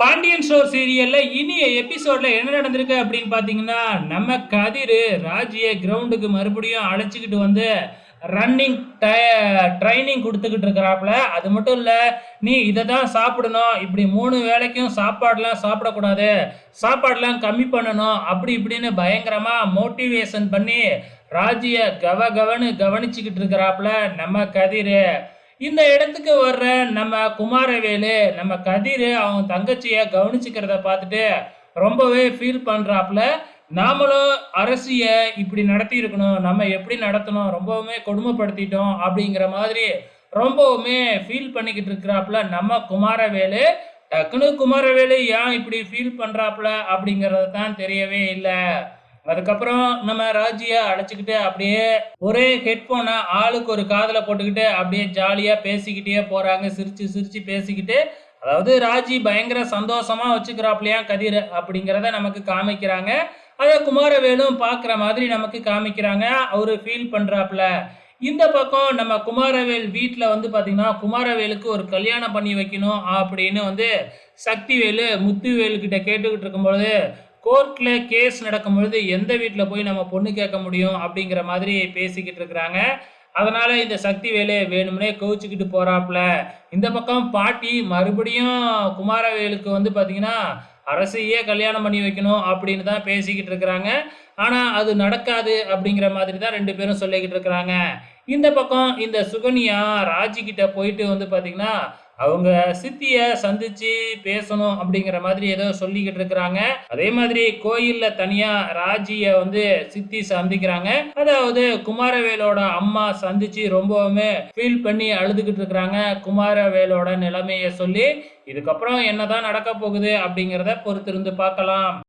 Pandian show சீரியல்ல இனிய எபிசோட்ல என்ன நடந்திருக்கு அப்படின்னு பாத்தீங்கன்னா நம்ம கதிர் ராஜிய கிரவுண்டுக்கு மறுபடியும் அழைச்சிக்கிட்டு வந்து ரன்னிங் ட்ரைனிங் கொடுத்துக்கிட்டு இருக்கிறாப்புல. அது மட்டும் இல்லை நீ இதை தான் சாப்பிடணும். இப்படி மூணு வேளைக்கும் சாப்பாடெலாம் சாப்பிடக்கூடாது. சாப்பாடெலாம் கம்மி பண்ணணும். அப்படி இப்படின்னு பயங்கரமாக மோட்டிவேஷன் பண்ணி ராஜிய கவ கவனு கவனிச்சுக்கிட்டு இருக்கிறாப்புல நம்ம கதிர். இந்த இடத்துக்கு வர்ற நம்ம குமாரவேலு நம்ம கதிர் அவங்க தங்கச்சியை கவனிச்சுக்கிறத பார்த்துட்டு ரொம்பவே ஃபீல் பண்ணுறாப்புல நாமளும் அரசியை இப்படி நடத்தி இருக்கணும் நம்ம எப்படி நடத்தணும் ரொம்பவுமே கொடுமைப்படுத்திட்டோம் அப்படிங்கிற மாதிரி ரொம்பவுமே ஃபீல் பண்ணிக்கிட்டு இருக்கிறாப்புல நம்ம குமாரவேலு. டக்குனு குமாரவேலு ஏன் இப்படி ஃபீல் பண்ணுறாப்புல அப்படிங்கிறது தான் தெரியவே இல்லை. அதுக்கப்புறம் நம்ம ராஜியை அழைச்சிக்கிட்டு அப்படியே ஒரே ஹெட்ஃபோனை ஆளுக்கு ஒரு காதில் போட்டுக்கிட்டு அப்படியே ஜாலியாக பேசிக்கிட்டே போகிறாங்க சிரித்து சிரித்து பேசிக்கிட்டு அதாவது ராஜி பயங்கர சந்தோஷமாக வச்சுக்கிறாப்லையா கதிர் அப்படிங்கிறத நமக்கு காமிக்கிறாங்க. அதை குமாரவேலும் பார்க்குற மாதிரி நமக்கு காமிக்கிறாங்க. அவர் ஃபீல் பண்ணுறாப்புல இந்த பக்கம் நம்ம குமாரவேல் வீட்டில் வந்து பார்த்திங்கன்னா குமாரவேலுக்கு ஒரு கல்யாணம் பண்ணி வைக்கணும் அப்படின்னு வந்து சக்திவேலு முத்துவேலுக்கிட்ட கேட்டுக்கிட்டு இருக்கும்பொழுது கோர்ட்டில் கேஸ் நடக்கும் பொழுது எந்த வீட்டில் போய் நம்ம பொண்ணு கேட்க முடியும் அப்படிங்கிற மாதிரி பேசிக்கிட்டு இருக்கிறாங்க. அதனால் இந்த சக்தி வேலு வேணும்னே கவிச்சிக்கிட்டு போகிறாப்புல இந்த பக்கம் பாட்டி மறுபடியும் குமாரவேலுக்கு வந்து பார்த்திங்கன்னா அரசையே கல்யாணம் பண்ணி வைக்கணும் அப்படின்னு தான் பேசிக்கிட்டு இருக்கிறாங்க. ஆனால் அது நடக்காது அப்படிங்கிற மாதிரி தான் ரெண்டு பேரும் சொல்லிக்கிட்டு இருக்கிறாங்க. இந்த பக்கம் இந்த சுகன்யா ராஜிக்கிட்ட போயிட்டு வந்து பார்த்திங்கன்னா அவங்க சித்திய சந்திச்சு பேசணும் அப்படிங்கிற மாதிரி ஏதோ சொல்லிக்கிட்டு இருக்கிறாங்க. அதே மாதிரி கோயில்ல தனியா ராஜிய வந்து சித்தி சந்திக்கிறாங்க. அதாவது குமாரவேலோட அம்மா சந்திச்சு ரொம்பவுமே ஃபீல் பண்ணி அழுதுகிட்டு இருக்கிறாங்க குமாரவேலோட நிலைமைய சொல்லி. இதுக்கப்புறம் என்னதான் நடக்க போகுது அப்படிங்கிறத பொறுத்திருந்து பார்க்கலாம்.